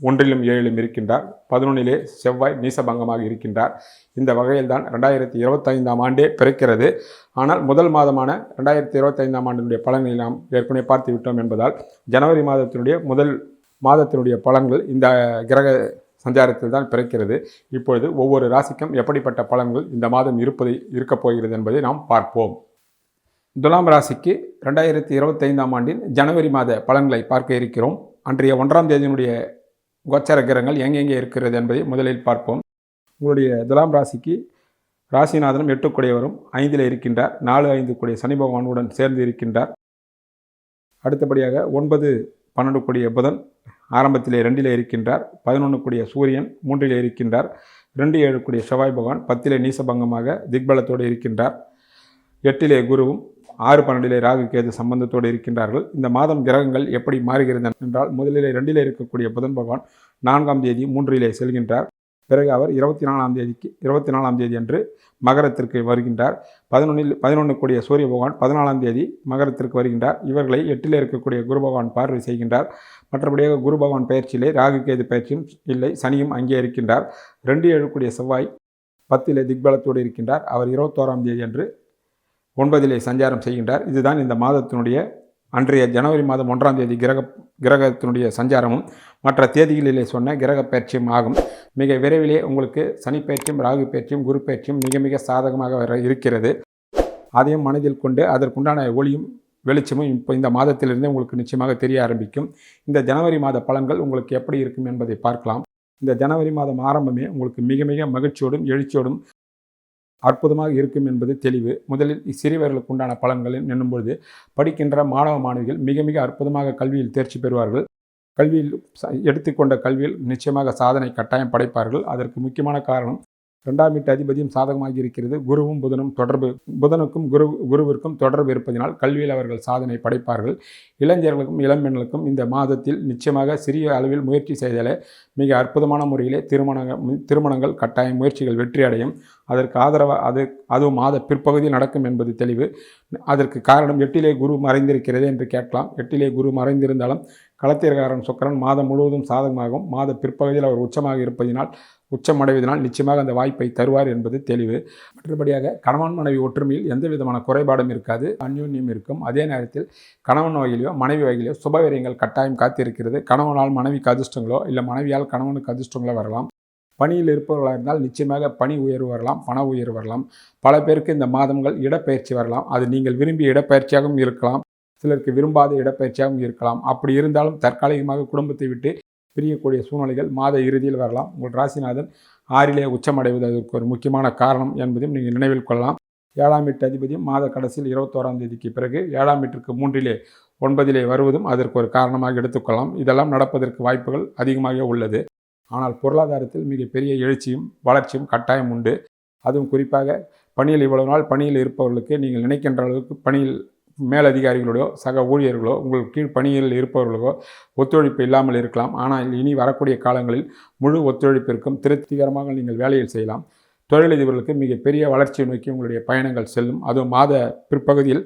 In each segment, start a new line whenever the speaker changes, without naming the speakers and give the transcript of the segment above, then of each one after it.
ஒன்றிலும் ஏழிலும் இருக்கின்றார். பதினொன்னிலே செவ்வாய் நீசபங்கமாக இருக்கின்றார். இந்த வகையில்தான் ரெண்டாயிரத்தி இருபத்தைந்தாம் ஆண்டே பிறக்கிறது. ஆனால் முதல் மாதமான ரெண்டாயிரத்தி இருபத்தைந்தாம் ஆண்டினுடைய பலன்களை நாம் ஏற்கனவே பார்த்து விட்டோம் என்பதால் ஜனவரி மாதத்தினுடைய முதல் மாதத்தினுடைய பலன்கள் இந்த கிரக சஞ்சாரத்தில் தான் பிறக்கிறது. இப்பொழுது ஒவ்வொரு ராசிக்கும் எப்படிப்பட்ட பலன்கள் இந்த மாதம் இருப்பதை இருக்கப் போகிறது என்பதை நாம் பார்ப்போம். துலாம் ராசிக்கு ரெண்டாயிரத்தி இருபத்தைந்தாம் ஆண்டின் ஜனவரி மாத பலன்களை பார்க்க இருக்கிறோம். அன்றைய ஒன்றாம் தேதியினுடைய கோச்சர கிரகங்கள் எங்கெங்கே இருக்கிறது என்பதை முதலில் பார்ப்போம். உங்களுடைய துலாம் ராசிக்கு ராசிநாதனும் எட்டுக்குடையவரும் ஐந்தில் இருக்கின்றார். நாலு ஐந்து கூடிய சனி பகவானுடன் சேர்ந்து இருக்கின்றார். அடுத்தபடியாக ஒன்பது பன்னெண்டு கூடிய புதன் ஆரம்பத்திலே ரெண்டிலே இருக்கின்றார். பதினொன்று கூடிய சூரியன் மூன்றிலே இருக்கின்றார். ரெண்டு ஏழு கூடிய செவ்வாய் பகவான் பத்திலே நீசபங்கமாக திக்பலத்தோடு இருக்கின்றார். எட்டிலே குருவும் ஆறு பன்னெண்டிலே ராகு கேது சம்பந்தத்தோடு இருக்கின்றார்கள். இந்த மாதம் கிரகங்கள் எப்படி மாறுகிறது என்றால் முதலிலே ரெண்டிலே இருக்கக்கூடிய புதன் பகவான் நான்காம் தேதி மூன்றிலே செல்கின்றார். பிறகு அவர் இருபத்தி நாலாம் தேதிக்கு இருபத்தி நாலாம் தேதி அன்று மகரத்திற்கு வருகின்றார். பதினொன்றில் பதினொன்று கூடிய சூரிய பகவான் பதினாலாம் தேதி மகரத்திற்கு வருகின்றார். இவர்களை எட்டிலே இருக்கக்கூடிய குரு பகவான் பார்வை செய்கின்றார். மற்றபடியாக குரு பகவான் பயிற்சியிலே ராகு கேது பயிற்சியும் இல்லை சனியும் அங்கே இருக்கின்றார். ரெண்டு ஏழுக்கூடிய செவ்வாய் பத்திலே திக்பலத்தோடு இருக்கின்றார். அவர் இருபத்தோராம் தேதி அன்று ஒன்பதிலே சஞ்சாரம் செய்கின்றார். இதுதான் இந்த மாதத்தினுடைய அன்றைய ஜனவரி மாதம் ஒன்றாம் தேதி கிரக கிரகத்தினுடைய சஞ்சாரமும். மற்ற தேதிகளிலே சொன்ன கிரக பயிற்சியும் ஆகும். மிக விரைவிலே உங்களுக்கு சனி பயிற்சியும் ராகு பயிற்சியும் குரு பயிற்சியும் மிக மிக சாதகமாக வர இருக்கிறது. அதையும் மனதில் கொண்டு அதற்குண்டான ஒளியும் வெளிச்சமும் இப்போ இந்த மாதத்திலிருந்தே உங்களுக்கு நிச்சயமாக தெரிய ஆரம்பிக்கும். இந்த ஜனவரி மாத பலன்கள் உங்களுக்கு எப்படி இருக்கும் என்பதை பார்க்கலாம். இந்த ஜனவரி மாதம் ஆரம்பமே உங்களுக்கு மிக மிக மகிழ்ச்சியோடும் எழுச்சியோடும் அற்புதமாக இருக்கும் என்பது தெளிவு. முதலில் சிறியவர்களுக்கு உண்டான பலன்களில் எண்ணும்பொழுது படிக்கின்ற மாணவ மாணவிகள் மிக மிக அற்புதமாக கல்வியில் தேர்ச்சி பெறுவார்கள். கல்வியில் எடுத்துக்கொண்ட கல்வியில் நிச்சயமாக சாதனை கட்டாயம் படைப்பார்கள். அதற்கு முக்கியமான காரணம் ரெண்டாம் வீட்டு அதிபதியும் சாதகமாக இருக்கிறது குருவும் புதனும் தொடர்பு புதனுக்கும் குரு குருவிற்கும் தொடர்பு இருப்பதனால் கல்வியில் அவர்கள் சாதனை படைப்பார்கள். இளைஞர்களுக்கும் இளம்பெண்களுக்கும் இந்த மாதத்தில் நிச்சயமாக சிறிய அளவில் முயற்சி செய்தாலே மிக அற்புதமான முறையிலே திருமணங்கள் திருமணங்கள் கட்டாய முயற்சிகள் வெற்றி அடையும். அதற்கு ஆதரவாக அது அதுவும் மாத பிற்பகுதியில் நடக்கும் என்பது தெளிவு. அதற்கு காரணம் எட்டிலே குரு மறைந்திருக்கிறது என்று கேட்கலாம். எட்டிலே குரு மறைந்திருந்தாலும் களத்திற்காரன் சுக்கரன் மாதம் முழுவதும் சாதகமாகும். மாத பிற்பகுதியில் அவர் உச்சமாக இருப்பதினால் உச்சமடைவதனால் நிச்சயமாக அந்த வாய்ப்பை தருவார் என்பது தெளிவு. மற்றபடியாக கணவன் மனைவி ஒற்றுமையில் எந்த விதமான குறைபாடும் இருக்காது. அந்யோன்யம் இருக்கும். அதே நேரத்தில் கணவன் வகையிலையோ மனைவி வகையிலையோ சுபவீரியங்கள் கட்டாயம் காத்திருக்கிறது. கணவனால் மனைவிக்கு அதிர்ஷ்டங்களோ இல்லை மனைவியால் கணவனுக்கு அதிர்ஷ்டங்களோ வரலாம். பணியில் இருப்பவர்களாக இருந்தால் நிச்சயமாக பணி உயர்வு வரலாம் பண உயர்வு வரலாம். பல பேருக்கு இந்த மாதங்கள் இடப்பெயர்ச்சி வரலாம். அது நீங்கள் விரும்பிய இடப்பெயர்ச்சியாகவும் இருக்கலாம். சிலருக்கு விரும்பாத இடப்பெயர்ச்சியாகவும் இருக்கலாம். அப்படி இருந்தாலும் தற்காலிகமாக குடும்பத்தை விட்டு பிரியக்கூடிய சூழ்நிலைகள் மாத இறுதியில் வரலாம். உங்கள் ராசிநாதன் ஆறிலே உச்சமடைவது அதற்கு ஒரு முக்கியமான காரணம் என்பதையும் நீங்கள் நினைவில் கொள்ளலாம். ஏழாம் வீட்டு அதிபதியும் மாத கடைசியில் இருபத்தோராம் தேதிக்கு பிறகு ஏழாம் வீட்டிற்கு மூன்றிலே ஒன்பதிலே வருவதும் அதற்கு ஒரு காரணமாக எடுத்துக்கொள்ளலாம். இதெல்லாம் நடப்பதற்கு வாய்ப்புகள் அதிகமாக உள்ளது. ஆனால் பொருளாதாரத்தில் மிகப்பெரிய எழுச்சியும் வளர்ச்சியும் கட்டாயம் உண்டு. அதுவும் குறிப்பாக பணியில் இவ்வளவு நாள் பணியில் இருப்பவர்களுக்கு நீங்கள் நினைக்கின்ற அளவுக்கு பணியில் மேலதிகாரிகளோடோ சக ஊழியர்களோ உங்கள் கீழ் பணியில் இருப்பவர்களோ ஒத்துழைப்பு இல்லாமல் இருக்கலாம். ஆனால் இனி வரக்கூடிய காலங்களில் முழு ஒத்துழைப்பிற்கும் திருப்திகரமாக நீங்கள் வேலையில் செய்யலாம். தொழிலதிபர்களுக்கு மிகப்பெரிய வளர்ச்சியை நோக்கி உங்களுடைய பயணங்கள் செல்லும். அதுவும் மாத பிற்பகுதியில்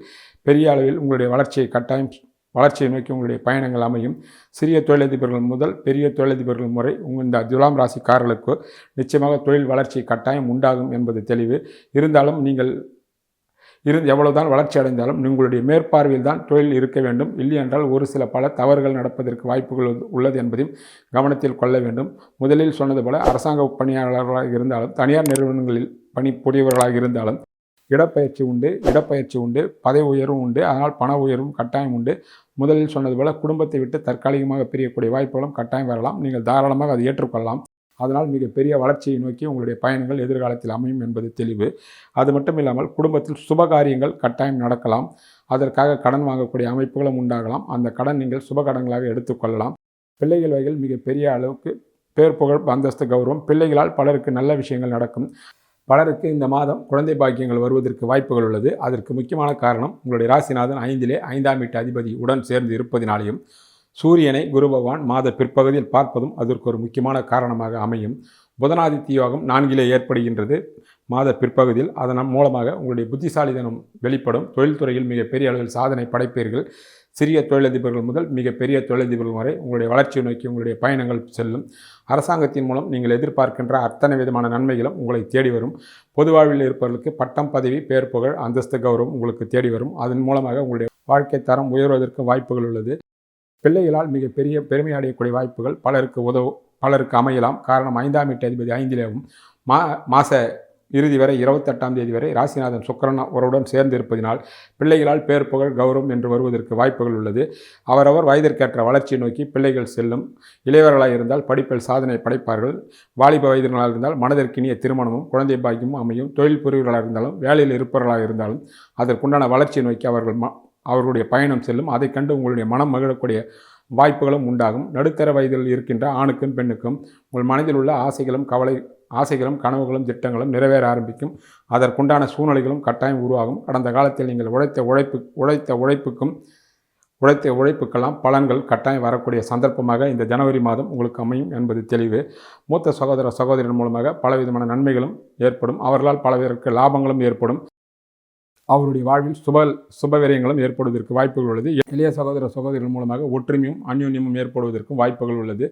பெரிய அளவில் உங்களுடைய வளர்ச்சியை கட்டாயம் வளர்ச்சியை நோக்கி உங்களுடைய பயணங்கள் அமையும். சிறிய தொழிலதிபர்கள் முதல் பெரிய தொழிலதிபர்கள் முறை உங்கள் இந்த துலாம் ராசிக்காரர்களுக்கு நிச்சயமாக தொழில் வளர்ச்சி கட்டாயம் உண்டாகும் என்பது தெளிவு. இருந்தாலும் நீங்கள் இருந்து எவ்வளவுதான் வளர்ச்சி அடைந்தாலும் உங்களுடைய மேற்பார்வையில் தான் தொழில் இருக்க வேண்டும். இல்லையென்றால் ஒரு சில பல தவறுகள் நடப்பதற்கு வாய்ப்புகள் உள்ளது என்பதையும் கவனத்தில் கொள்ள வேண்டும். முதலில் சொன்னது போல அரசாங்க பணியாளர்களாக இருந்தாலும் தனியார் நிறுவனங்களில் பணி புரியவர்களாக இருந்தாலும் இடப்பெயர்ச்சி உண்டு இடப்பெயர்ச்சி உண்டு பதவி உயர்வும் உண்டு அதனால் பண உயர்வும் கட்டாயம் உண்டு. முதலில் சொன்னது போல குடும்பத்தை விட்டு தற்காலிகமாக பிரியக்கூடிய வாய்ப்புகளும் கட்டாயம் வரலாம். நீங்கள் தாராளமாக அதை ஏற்றுக்கொள்ளலாம். அதனால் மிகப்பெரிய வளர்ச்சியை நோக்கி உங்களுடைய பயணங்கள் எதிர்காலத்தில் அமையும் என்பது தெளிவு. அது மட்டும் இல்லாமல் குடும்பத்தில் சுபகாரியங்கள் கட்டாயம் நடக்கலாம். அதற்காக கடன் வாங்கக்கூடிய அமைப்புகளும் உண்டாகலாம். அந்த கடன் நீங்கள் சுப கடன்களாக எடுத்துக்கொள்ளலாம் பிள்ளைகள் வகையில் மிகப்பெரிய அளவுக்கு பேர் புகழ் அந்தஸ்து கௌரவம். பிள்ளைகளால் பலருக்கு நல்ல விஷயங்கள் நடக்கும். பலருக்கு இந்த மாதம் குழந்தை பாக்கியங்கள் வருவதற்கு வாய்ப்புகள் உள்ளது. அதற்கு முக்கியமான காரணம் உங்களுடைய ராசிநாதன் ஐந்திலே ஐந்தாம் வீட்டு அதிபதி உடன் சேர்ந்து இருப்பதினாலேயும் சூரியனை குரு பகவான் மாத பிற்பகுதியில் பார்ப்பதும் அதற்கு ஒரு முக்கியமான காரணமாக அமையும். புதனாதித்ய யோகம் நான்கிலே ஏற்படுகின்றது. மாத பிற்பகுதியில் அதன் மூலமாக உங்களுடைய புத்திசாலிதனம் வெளிப்படும். தொழில்துறையில் மிகப்பெரிய அளவில் சாதனை படைப்பீர்கள். சிறிய தொழிலதிபர்கள் முதல் மிகப்பெரிய தொழிலதிபர்கள் வரை உங்களுடைய வளர்ச்சியை நோக்கி உங்களுடைய பயணங்கள் செல்லும். அரசாங்கத்தின் மூலம் நீங்கள் எதிர்பார்க்கின்ற அத்தனை விதமான நன்மைகளும் உங்களை தேடி வரும். பொது வாழ்வில் இருப்பவர்களுக்கு பட்டம் பதவி பேர் புகழ் அந்தஸ்து கௌரவம் உங்களுக்கு தேடி வரும். அதன் மூலமாக உங்களுடைய வாழ்க்கை தரம் உயர்வதற்கு வாய்ப்புகள் உள்ளது. பிள்ளைகளால் மிகப்பெரிய பெருமை அடையக்கூடிய வாய்ப்புகள் பலருக்கு உதவும் பலருக்கு அமையலாம். காரணம் ஐந்தாம் எட்டு அதிபதி ஐந்திலேயும் மா மாத இறுதி வரை இருபத்தெட்டாம் தேதி வரை ராசிநாதன் சுக்கரன் அவருடன் சேர்ந்து இருப்பதினால் பிள்ளைகளால் பேர் புகழ் கௌரவம் என்று வருவதற்கு வாய்ப்புகள் உள்ளது. அவரவர் வயதிற்கேற்ற வளர்ச்சியை நோக்கி பிள்ளைகள் செல்லும். இளையவர்களாக இருந்தால் படிப்பில் சாதனை படைப்பார்கள். வாலிப வயதினராக இருந்தால் மனதிற்கினிய திருமணமும் குழந்தை பாக்கியமும் அமையும். தொழில் புரிவர்களாக இருந்தாலும் வேலையில் இருப்பவர்களாக இருந்தாலும் அதற்குண்டான வளர்ச்சியை நோக்கி அவர்கள் அவர்களுடைய பயணம் செல்லும். அதை கண்டு உங்களுடைய மனம் மகிழக்கூடிய வாய்ப்புகளும் உண்டாகும். நடுத்தர வயதில் இருக்கின்ற ஆணுக்கும் பெண்ணுக்கும் உங்கள் மனதில் உள்ள ஆசைகளும் கவலை ஆசைகளும் கனவுகளும் திட்டங்களும் நிறைவேற ஆரம்பிக்கும். அதற்குண்டான சூழ்நிலைகளும் கட்டாயம் உருவாகும். கடந்த காலத்தில் நீங்கள் உழைத்த உழைப்பு உழைத்த உழைப்புக்கும் உழைத்த உழைப்புக்கெல்லாம் பலன்கள் கட்டாயம் வரக்கூடிய சந்தர்ப்பமாக இந்த ஜனவரி மாதம் உங்களுக்கு அமையும் என்பது தெளிவு. மூத்த சகோதர சகோதரின் மூலமாக பலவிதமான நன்மைகளும் ஏற்படும். அவர்களால் பல பேருக்கு லாபங்களும் ஏற்படும். அவருடைய வாழ்வில் சுப சுபவிரயங்களும் ஏற்படுவதற்கு வாய்ப்புகள் உள்ளது. இளைய சகோதர சகோதரிகள் மூலமாக ஒற்றுமையும் அந்யோன்யமும் ஏற்படுவதற்கும் வாய்ப்புகள் உள்ளது.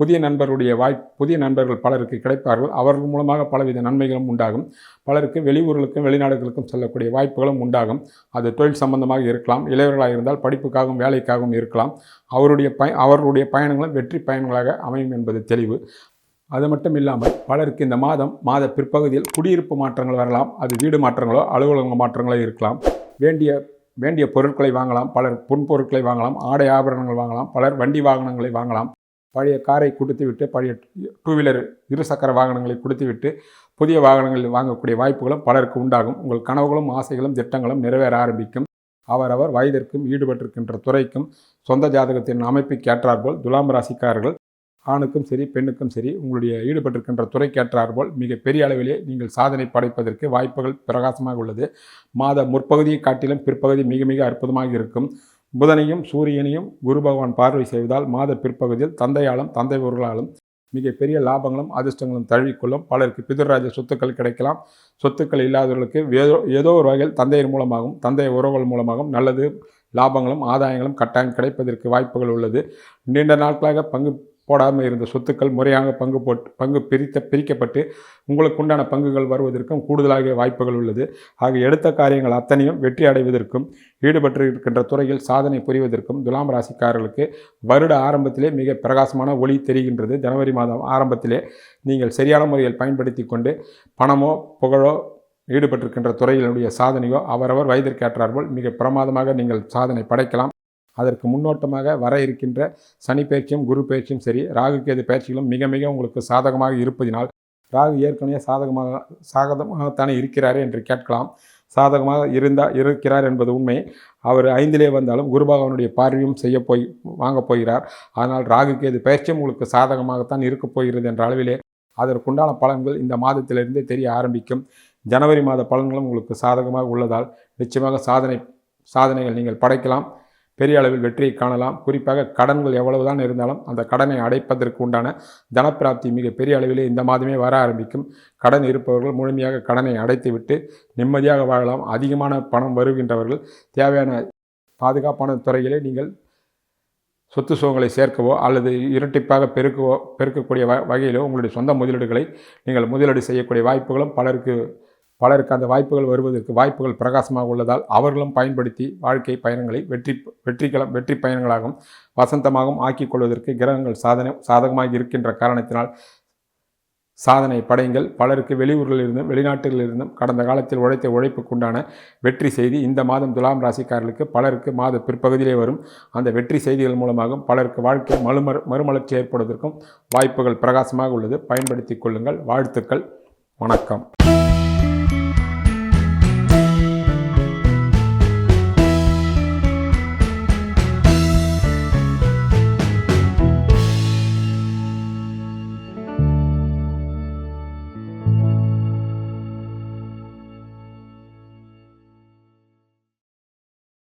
புதிய நண்பருடைய வாய் புதிய நண்பர்கள் பலருக்கு கிடைப்பார்கள். அவர்கள் மூலமாக பலவித நன்மைகளும் உண்டாகும். பலருக்கு வெளியூர்களுக்கும் வெளிநாடுகளுக்கும் செல்லக்கூடிய வாய்ப்புகளும் உண்டாகும். அது தொழில் சம்பந்தமாக இருக்கலாம். இளையவர்களாக இருந்தால் படிப்புக்காகவும் வேலைக்காகவும் இருக்கலாம். அவருடைய பய அவர்களுடைய பயணங்களும் வெற்றி பயணங்களாக அமையும் என்பது தெளிவு. அது மட்டும் இல்லாமல் பலருக்கு இந்த மாதம் மாத பிற்பகுதியில் குடியிருப்பு மாற்றங்கள் வரலாம். அது வீடு மாற்றங்களோ அலுவலக மாற்றங்களோ இருக்கலாம். வேண்டிய வேண்டிய பொருட்களை வாங்கலாம். பலர் பொன்பொருட்களை வாங்கலாம். ஆடை ஆபரணங்கள் வாங்கலாம். பலர் வண்டி வாகனங்களை வாங்கலாம். பழைய காரை கொடுத்துவிட்டு பழைய டூ வீலர் இருசக்கர வாகனங்களை கொடுத்துவிட்டு புதிய வாகனங்களில் வாங்கக்கூடிய வாய்ப்புகளும் பலருக்கு உண்டாகும். உங்கள் கனவுகளும் ஆசைகளும் திட்டங்களும் நிறைவேற ஆரம்பிக்கும். அவரவர் வயதிற்கும் ஈடுபட்டிருக்கின்ற துறைக்கும் சொந்த ஜாதகத்தின் அமைப்புக்கு ஏற்றாற்போல் துலாம் ராசிக்காரர்கள் ஆணுக்கும் சரி பெண்ணுக்கும் சரி உங்களுடைய ஈடுபட்டிருக்கின்ற துறைக்கேற்றார் போல் மிக பெரிய அளவிலே நீங்கள் சாதனை படைப்பதற்கு வாய்ப்புகள் பிரகாசமாக உள்ளது. மாத முற்பகுதியை காட்டிலும் பிற்பகுதி மிக மிக அற்புதமாக இருக்கும். புதனையும் சூரியனையும் குரு பகவான் பார்வை செய்வதால் மாத பிற்பகுதியில் தந்தையாலும் தந்தை ஊர்களாலும் மிகப்பெரிய லாபங்களும் அதிர்ஷ்டங்களும் தழுவிக்கொள்ளும். பலருக்கு பிதுராஜ சொத்துக்கள் கிடைக்கலாம். சொத்துக்கள் இல்லாதவர்களுக்கு ஏதோ ஏதோ ஒரு வகையில் தந்தையின் மூலமாகவும் தந்தை உறவுகள் மூலமாகவும் நல்லது லாபங்களும் ஆதாயங்களும் கட்டாயம் கிடைப்பதற்கு வாய்ப்புகள் உள்ளது. நீண்ட நாட்களாக பங்கு போடாமல் இருந்த சொத்துக்கள் முறையாக பங்கு போட்டு பங்கு பிரித்த பிரிக்கப்பட்டு உங்களுக்கு உண்டான பங்குகள் வருவதற்கும் கூடுதலாக வாய்ப்புகள் உள்ளது. ஆக எடுத்த காரியங்கள் அத்தனையும் வெற்றி அடைவதற்கும் ஈடுபட்டு இருக்கின்ற துறையில் சாதனை புரிவதற்கும் துலாம் ராசிக்காரர்களுக்கு வருட ஆரம்பத்திலே மிக பிரகாசமான ஒளி தெரிகின்றது. ஜனவரி மாதம் ஆரம்பத்திலே நீங்கள் சரியான முறையில் பயன்படுத்தி கொண்டு பணமோ புகழோ ஈடுபட்டிருக்கின்ற துறையினுடைய சாதனையோ அவரவர் வயதிற்கேற்றார்கள் மிக பிரமாதமாக நீங்கள் சாதனை படைக்கலாம். அதற்கு முன்னோட்டமாக வர இருக்கின்ற சனி பயிற்சியும் குரு பயிற்சியும் சரி ராகு கேது பயிற்சிகளும் மிக மிக உங்களுக்கு சாதகமாக இருப்பதினால் ராகு ஏற்கனவே சாதகமாக சாதகமாகத்தானே இருக்கிறார் என்று கேட்கலாம். சாதகமாக இருந்தால் இருக்கிறார் என்பது உண்மை. அவர் ஐந்திலே வந்தாலும் குருபகவனுடைய பார்வையும் செய்ய போய் வாங்கப் போகிறார். ஆனால் ராகு கேது பயிற்சியும் உங்களுக்கு சாதகமாகத்தான் இருக்கப் போகிறது என்ற அளவிலே அதற்குண்டான பலன்கள் இந்த மாதத்திலிருந்தே தெரிய ஆரம்பிக்கும். ஜனவரி மாத பலன்களும் உங்களுக்கு சாதகமாக உள்ளதால் நிச்சயமாக சாதனை சாதனைகள் நீங்கள் படைக்கலாம். பெரிய அளவில் வெற்றியை காணலாம். குறிப்பாக கடன்கள் எவ்வளவுதான் இருந்தாலும் அந்த கடனை அடைப்பதற்கு உண்டான தனப்பிராப்தி மிக பெரிய அளவிலே இந்த மாதமே வர ஆரம்பிக்கும். கடன் இருப்பவர்கள் முழுமையாக கடனை அடைத்துவிட்டு நிம்மதியாக வாழலாம். அதிகமான பணம் வருகின்றவர்கள் தேவையான பாதுகாப்பான துறையிலே நீங்கள் சொத்து சுகங்களை சேர்க்கவோ அல்லது இரட்டிப்பாக பெருக்கவோ பெருக்கக்கூடிய வ வகையிலோ உங்களுடைய சொந்த முதலீடுகளை நீங்கள் முதலீடு செய்யக்கூடிய வாய்ப்புகளும் பலருக்கு பலருக்கு அந்த வாய்ப்புகள் வருவதற்கு வாய்ப்புகள் பிரகாசமாக உள்ளதால் அவர்களும் பயன்படுத்தி வாழ்க்கை பயணங்களை வெற்றி வெற்றிகளம் வெற்றி பயணங்களாகவும் வசந்தமாகவும் ஆக்கிக் கொள்வதற்கு கிரகங்கள் சாதனை சாதகமாக இருக்கின்ற காரணத்தினால் சாதனை படையுங்கள். பலருக்கு வெளியூர்களிலிருந்தும் வெளிநாட்டிலிருந்தும் கடந்த காலத்தில் உழைத்த உழைப்புக்குண்டான வெற்றி செய்தி இந்த மாதம் துலாம் ராசிக்காரர்களுக்கு பலருக்கு மாத பிற்பகுதியிலே வரும். அந்த வெற்றி செய்திகள் மூலமாகவும் பலருக்கு வாழ்க்கை மறுமர் மறுமலர்ச்சி ஏற்படுவதற்கும் வாய்ப்புகள் பிரகாசமாக உள்ளது. பயன்படுத்திக் கொள்ளுங்கள். வாழ்த்துக்கள். வணக்கம்.